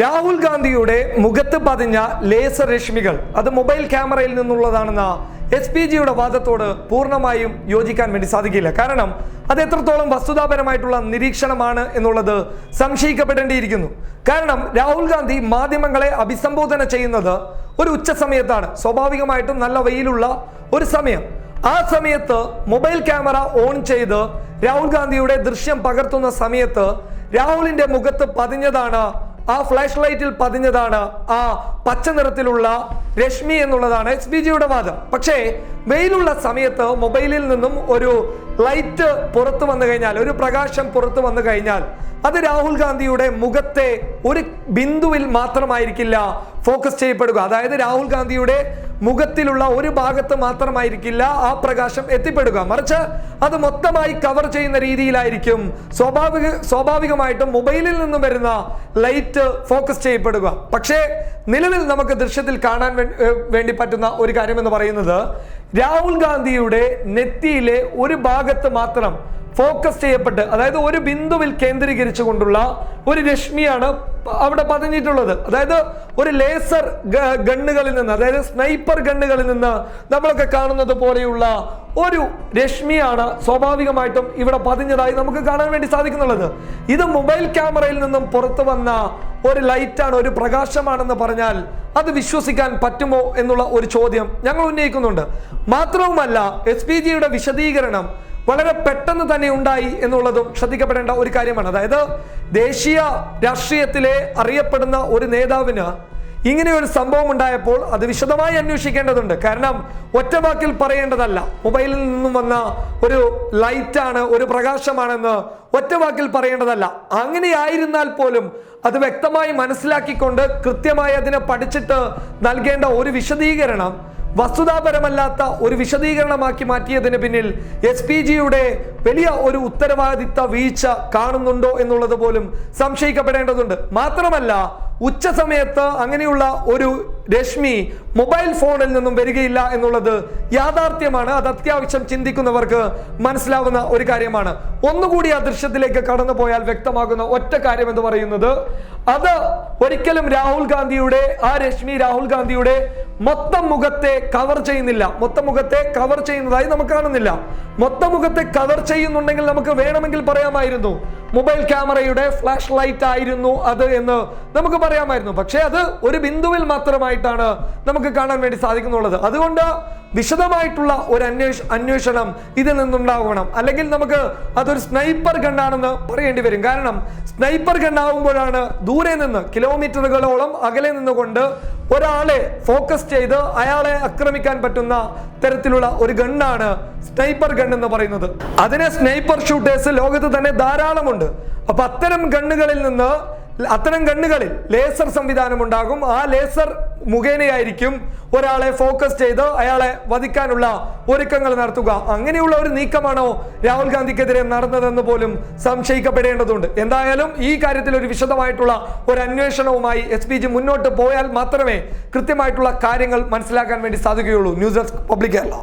രാഹുൽ ഗാന്ധിയുടെ മുഖത്ത് പതിഞ്ഞ ലേസർ രശ്മികൾ. അത് മൊബൈൽ ക്യാമറയിൽ നിന്നുള്ളതാണെന്ന എസ് പി ജിയുടെ വാദത്തോട് പൂർണമായും യോജിക്കാൻ വേണ്ടി സാധിക്കില്ല. കാരണം അത് എത്രത്തോളം വസ്തുതാപരമായിട്ടുള്ള നിരീക്ഷണമാണ് എന്നുള്ളത് സംശയിക്കപ്പെടേണ്ടിയിരിക്കുന്നു. കാരണം രാഹുൽ ഗാന്ധി മാധ്യമങ്ങളെ അഭിസംബോധന ചെയ്യുന്നത് ഒരു ഉച്ച സമയത്താണ്. സ്വാഭാവികമായിട്ടും നല്ല വെയിലുള്ള ഒരു സമയം. ആ സമയത്ത് മൊബൈൽ ക്യാമറ ഓൺ ചെയ്ത് രാഹുൽ ഗാന്ധിയുടെ ദൃശ്യം പകർത്തുന്ന സമയത്ത് രാഹുലിന്റെ മുഖത്ത് പതിഞ്ഞതാണ് ആ ഫ്ലാഷ് ലൈറ്റിൽ പതിഞ്ഞതാണ് ആ പച്ച നിറത്തിലുള്ള രശ്മി എന്നുള്ളതാണ് എസ് ബി ജിയുടെ വാദം പക്ഷേ വെയിലുള്ള സമയത്ത് മൊബൈലിൽ നിന്നും ഒരു ലൈറ്റ് പുറത്തു വന്നു കഴിഞ്ഞാൽ ഒരു പ്രകാശം പുറത്തു വന്നു കഴിഞ്ഞാൽ അത് രാഹുൽ ഗാന്ധിയുടെ മുഖത്തെ ഒരു ബിന്ദുവിൽ മാത്രമായിരിക്കില്ല ഫോക്കസ് ചെയ്യപ്പെടുക. അതായത് രാഹുൽ ഗാന്ധിയുടെ മുഖത്തിലുള്ള ഒരു ഭാഗത്ത് മാത്രമായിരിക്കില്ല ആ പ്രകാശം എത്തിപ്പെടുക. മറിച്ച് അത് മൊത്തമായി കവർ ചെയ്യുന്ന രീതിയിലായിരിക്കും സ്വാഭാവിക സ്വാഭാവികമായിട്ടും മൊബൈലിൽ നിന്നും വരുന്ന ലൈറ്റ് ഫോക്കസ് ചെയ്യപ്പെടുക. പക്ഷേ നിലവിൽ നമുക്ക് ദൃശ്യത്തിൽ കാണാൻ വേണ്ടി പറ്റുന്ന ഒരു കാര്യം എന്ന് പറയുന്നത് രാഹുൽ ഗാന്ധിയുടെ നെറ്റിയിലെ ഒരു ഭാഗത്ത് മാത്രം ഫോക്കസ് ചെയ്യപ്പെട്ട് അതായത് ഒരു ബിന്ദുവിൽ കേന്ദ്രീകരിച്ചുകൊണ്ടുള്ള ഒരു രശ്മിയാണ് അവിടെ പതിഞ്ഞിട്ടുള്ളത്. അതായത് ഒരു ലേസർ ഗണ്ണുകളിൽ നിന്ന് അതായത് സ്നൈപ്പർ ഗണ്ണുകളിൽ നിന്ന് നമ്മളൊക്കെ കാണുന്നത് പോലെയുള്ള ഒരു രശ്മിയാണ് സ്വാഭാവികമായിട്ടും ഇവിടെ പതിഞ്ഞതായി നമുക്ക് കാണാൻ വേണ്ടി സാധിക്കുന്നുള്ളത്. ഇത് മൊബൈൽ ക്യാമറയിൽ നിന്നും പുറത്തു വന്ന ഒരു ലൈറ്റാണ് ഒരു പ്രകാശമാണെന്ന് പറഞ്ഞാൽ അത് വിശ്വസിക്കാൻ പറ്റുമോ എന്നുള്ള ഒരു ചോദ്യം ഞങ്ങൾ ഉന്നയിക്കുന്നുണ്ട്. മാത്രവുമല്ല എസ് വിശദീകരണം വളരെ പെട്ടെന്ന് തന്നെ ഉണ്ടായി എന്നുള്ളതും ശ്രദ്ധിക്കപ്പെടേണ്ട ഒരു കാര്യമാണ്. അതായത് ദേശീയ രാഷ്ട്രീയത്തിലെ അറിയപ്പെടുന്ന ഒരു നേതാവിന് ഇങ്ങനെ ഒരു സംഭവം ഉണ്ടായപ്പോൾ അത് വിശദമായി അന്വേഷിക്കേണ്ടതുണ്ട്. കാരണം ഒറ്റവാക്കിൽ പറയേണ്ടതല്ല. മൊബൈലിൽ നിന്നും വന്ന ഒരു ലൈറ്റാണ് ഒരു പ്രകാശമാണെന്ന് ഒറ്റവാക്കിൽ പറയേണ്ടതല്ല. അങ്ങനെയായിരുന്നാൽ പോലും അത് വ്യക്തമായി മനസ്സിലാക്കിക്കൊണ്ട് കൃത്യമായി അതിനെ പഠിച്ചിട്ട് നൽകേണ്ട ഒരു വിശദീകരണം വസ്തുതാപരമല്ലാത്ത ഒരു വിശദീകരണമാക്കി മാറ്റിയതിന് പിന്നിൽ എസ് പി ജിയുടെ വലിയ ഒരു ഉത്തരവാദിത്ത വീഴ്ച കാണുന്നുണ്ടോ എന്നുള്ളത് പോലും സംശയിക്കപ്പെടേണ്ടതുണ്ട്. മാത്രമല്ല ഉച്ച സമയത്ത് അങ്ങനെയുള്ള ഒരു രശ്മി മൊബൈൽ ഫോണിൽ നിന്നും വരികയില്ല എന്നുള്ളത് യാഥാർത്ഥ്യമാണ്. അത് അത്യാവശ്യം ചിന്തിക്കുന്നവർക്ക് മനസ്സിലാവുന്ന ഒരു കാര്യമാണ്. ഒന്നുകൂടി ആ ദൃശ്യത്തിലേക്ക് കടന്നു പോയാൽ വ്യക്തമാകുന്ന ഒറ്റ കാര്യം എന്ന് പറയുന്നത് അത് ഒരിക്കലും രാഹുൽ ഗാന്ധിയുടെ ആ രശ്മി രാഹുൽ ഗാന്ധിയുടെ മൊത്തം മുഖത്തെ കവർ ചെയ്യുന്നില്ല. മൊത്തം മുഖത്തെ കവർ ചെയ്യുന്നതായി നമുക്ക് കാണുന്നില്ല. മൊത്തം മുഖത്തെ കവർ ചെയ്യുന്നുണ്ടെങ്കിൽ നമുക്ക് വേണമെങ്കിൽ പറയാമായിരുന്നു. മൊബൈൽ ക്യാമറയുടെ ഫ്ലാഷ് ലൈറ്റ് ആയിരുന്നു അത് എന്ന് നമുക്ക് പറയാമായിരുന്നു. പക്ഷേ അത് ഒരു ബിന്ദുവിൽ മാത്രമായിട്ടാണ് നമുക്ക് കാണാൻ വേണ്ടി സാധിക്കുന്നുള്ളത്. അതുകൊണ്ട് വിശദമായിട്ടുള്ള ഒരു അന്വേഷ അന്വേഷണം ഇതിൽ നിന്നുണ്ടാവണം. അല്ലെങ്കിൽ നമുക്ക് അതൊരു സ്നൈപ്പർ ഗണ്ണാണെന്ന് പറയേണ്ടി വരും. കാരണം സ്നൈപ്പർ ഗണ്ണാവുമ്പോഴാണ് ദൂരെ നിന്ന് കിലോമീറ്ററുകളോളം അകലെ നിന്നുകൊണ്ട് ഒരാളെ ഫോക്കസ് ചെയ്ത് അയാളെ ആക്രമിക്കാൻ പറ്റുന്ന തരത്തിലുള്ള ഒരു ഗണ്ണാണ് സ്നൈപ്പർ ഗൺ എന്ന് പറയുന്നത്. അതിനെ സ്നൈപ്പർ ഷൂട്ടേഴ്സ് ലോകത്ത് തന്നെ ധാരാളമുണ്ട്. അപ്പൊ അത്തരം ഗണ്ണുകളിൽ നിന്ന് അത്തരം കണ്ണുകളിൽ ലേസർ സംവിധാനം ഉണ്ടാകും. ആ ലേസർ മുഖേനയായിരിക്കും ഒരാളെ ഫോക്കസ് ചെയ്ത് അയാളെ വധിക്കാനുള്ള ഒരുക്കങ്ങൾ നടത്തുക. അങ്ങനെയുള്ള ഒരു നീക്കമാണോ രാഹുൽ ഗാന്ധിക്കെതിരെ നടന്നതെന്ന് പോലും സംശയിക്കപ്പെടേണ്ടതുണ്ട്. എന്തായാലും ഈ കാര്യത്തിൽ ഒരു വിശദമായിട്ടുള്ള ഒരു അന്വേഷണവുമായി എസ് പി ജി മുന്നോട്ട് പോയാൽ മാത്രമേ കൃത്യമായിട്ടുള്ള കാര്യങ്ങൾ മനസ്സിലാക്കാൻ വേണ്ടി സാധിക്കുകയുള്ളൂ. News desk public Kerala.